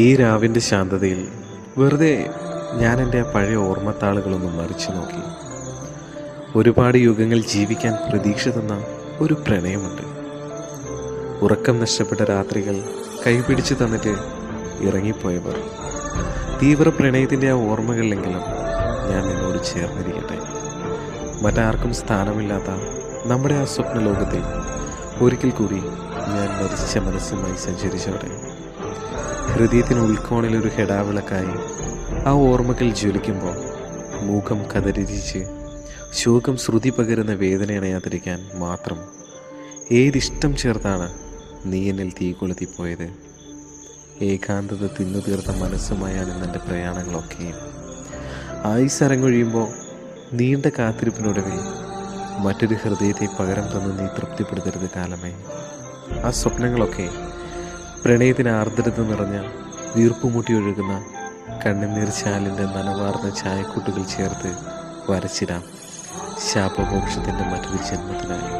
ഈ രാവിന്റെ ശാന്തതയിൽ വെറുതെ ഞാൻ എന്റെ ആ പഴയ ഓർമ്മത്താളുകളൊന്ന് മറിച്ചു നോക്കി. ഒരുപാട് യുഗങ്ങൾ ജീവിക്കാൻ പ്രതീക്ഷ തന്ന ഒരു പ്രണയമുണ്ട്. ഉറക്കം നഷ്ടപ്പെട്ട രാത്രികൾ കൈപിടിച്ച് തന്നിട്ട് ഇറങ്ങിപ്പോയവർ. തീവ്ര പ്രണയത്തിന്റെ ആ ഓർമ്മകളിലെങ്കിലും ഞാൻ നിന്നോട് ചേർന്നിരിക്കട്ടെ. മറ്റാർക്കും സ്ഥാനമില്ലാത്ത നമ്മുടെ ആ സ്വപ്ന ലോകത്തിൽ ഒരിക്കൽ കൂടി ഞാൻ മരിച്ച മനസ്സുമായി സഞ്ചരിച്ചോട്ടെ ഹൃദയത്തിന് ഉൾക്കോണിൽ ഒരു ഹെടാവിളക്കായി ആ ഓർമ്മകൾ ജ്വലിക്കുമ്പോൾ മൂഖം കതരിച്ച് ശോകം ശ്രുതി പകരുന്ന വേദന അണയാതിരിക്കാൻ മാത്രം. ഏതിഷ്ടം ചേർത്താണ് നീ എന്നിൽ തീ കൊളുത്തിപ്പോയത്? ഏകാന്തത തിന്നു തീർത്ത മനസ്സുമായാണ് ഇന്നെന്റെ പ്രയാണങ്ങളൊക്കെയും ആയുസ് അരങ്ങൊഴിയുമ്പോൾ നീണ്ട കാത്തിരിപ്പിനൊടുവിൽ മറ്റൊരു ഹൃദയത്തെ പകരം തന്ന് നീ തൃപ്തിപ്പെടുത്തരുത് കാലമേ. ആ സ്വപ്നങ്ങളൊക്കെ പ്രണയത്തിന് ആർദ്രത നിറഞ്ഞ വീർപ്പുമുട്ടി ഒഴുകുന്ന കണ്ണുനീർ ചാലിന്റെ നനവാർന്ന ചായക്കൂട്ടുകൾ ചേർത്ത് വരച്ചിടാം ശാപമോക്ഷത്തിന്റെ മറ്റൊരു ജന്മത്തിനായി.